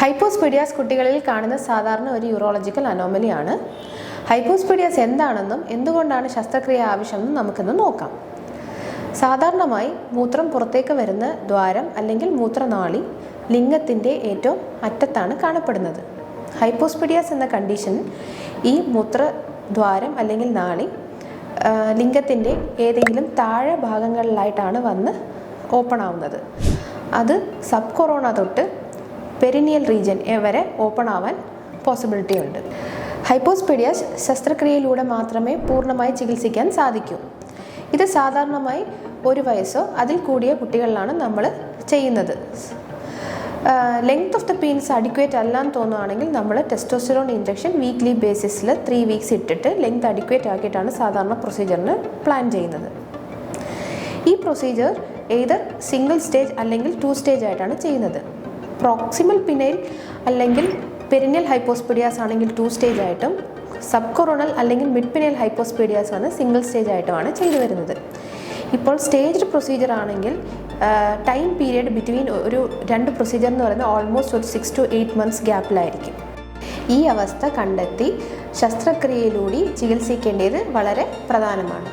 ഹൈപ്പോസ്പീഡിയാസ് കുട്ടികളിൽ കാണുന്ന സാധാരണ ഒരു യൂറോളജിക്കൽ അനോമലിയാണ്. ഹൈപ്പോസ്പീഡിയാസ് എന്താണെന്നും എന്തുകൊണ്ടാണ് ശസ്ത്രക്രിയ ആവശ്യമെന്നും നമുക്കിന്ന് നോക്കാം. സാധാരണമായി മൂത്രം പുറത്തേക്ക് വരുന്ന ദ്വാരം അല്ലെങ്കിൽ മൂത്രനാളി ലിംഗത്തിന്റെ ഏറ്റവും അറ്റത്താണ് കാണപ്പെടുന്നത്. ഹൈപ്പോസ്പീഡിയാസ് എന്ന കണ്ടീഷൻ ഈ മൂത്രദ്വാരം അല്ലെങ്കിൽ നാളി ലിംഗത്തിന്റെ ഏതെങ്കിലും താഴെ ഭാഗങ്ങളിലായിട്ടാണ് വന്ന് ഓപ്പൺ ആവുന്നത്. അത് സബ് കൊറോണ തൊട്ട് പെരിനിയൽ റീജിയൻ വരെ ഓപ്പൺ ആവാൻ പോസിബിലിറ്റി ഉണ്ട്. ഹൈപ്പോസ്പീഡിയാസ് ശസ്ത്രക്രിയയിലൂടെ മാത്രമേ പൂർണമായി ചികിത്സിക്കാൻ സാധിക്കൂ. ഇത് സാധാരണമായി ഒരു വയസ്സോ അതിൽ കൂടിയ കുട്ടികളിലാണ് നമ്മൾ ചെയ്യുന്നത്. Length of the penis adequate അല്ല എന്ന് തോന്നുകയാണെങ്കിൽ നമ്മൾ ടെസ്റ്റോസ്റ്ററോൺ ഇഞ്ചക്ഷൻ വീക്ക്ലി ബേസിസിൽ ത്രീ വീക്സ് ഇട്ടിട്ട് ലെങ്ത് അഡിക്വേറ്റ് ആക്കിയിട്ടാണ് സാധാരണ പ്രൊസീജിയറിന് പ്ലാൻ ചെയ്യുന്നത്. ഈ പ്രൊസീജിയർ ഏത് സിംഗിൾ സ്റ്റേജ് അല്ലെങ്കിൽ ടു സ്റ്റേജ് ആയിട്ടാണ് ചെയ്യുന്നത്. പ്രോക്സിമൽ പിനൈൽ അല്ലെങ്കിൽ പെരിനൽ ഹൈപ്പോസ്പീഡിയാസ് ആണെങ്കിൽ ടു സ്റ്റേജ് ആയിട്ടും സബ് കൊറോണൽ അല്ലെങ്കിൽ മിഡ് പിനൽ ഹൈപ്പോസ്പീഡിയാസ് ആണ് സിംഗിൾ സ്റ്റേജ് ആയിട്ടുമാണ് ചെയ്തു വരുന്നത്. ഇപ്പോൾ സ്റ്റേജ്ഡ് പ്രൊസീജിയർ ആണെങ്കിൽ ടൈം പീരിയഡ് ബിറ്റ്വീൻ ഒരു രണ്ട് പ്രൊസീജിയർ എന്ന് പറയുന്നത് ഓൾമോസ്റ്റ് ഒരു സിക്സ് ടു എയ്റ്റ് മന്ത്സ് ഗ്യാപ്പിലായിരിക്കും ഈ അവസ്ഥ കണ്ടെത്തി ശസ്ത്രക്രിയയിലൂടെ ചികിത്സിക്കേണ്ടത് വളരെ പ്രധാനമാണ്.